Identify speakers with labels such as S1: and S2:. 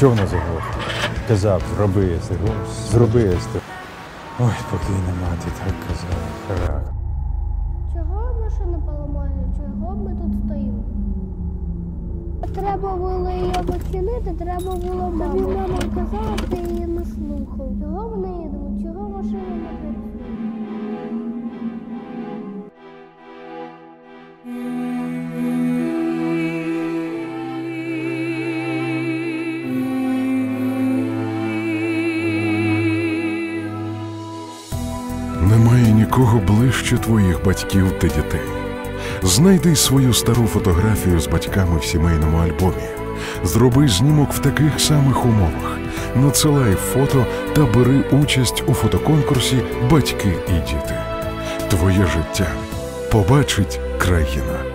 S1: Чого на заглохла? Казав, зроби єсти, зроби єсти. Ой, покійна мати, так казав. Харак.
S2: Чого машина поламає? Чого ми тут стоїмо? Треба було її починити, треба було мамі.
S3: Немає нікого ближче твоїх батьків та дітей. Знайди свою стару фотографію з батьками в сімейному альбомі. Зроби знімок в таких самих умовах. Надсилай фото та бери участь у фотоконкурсі Батьки і діти. Твоє життя побачить країна.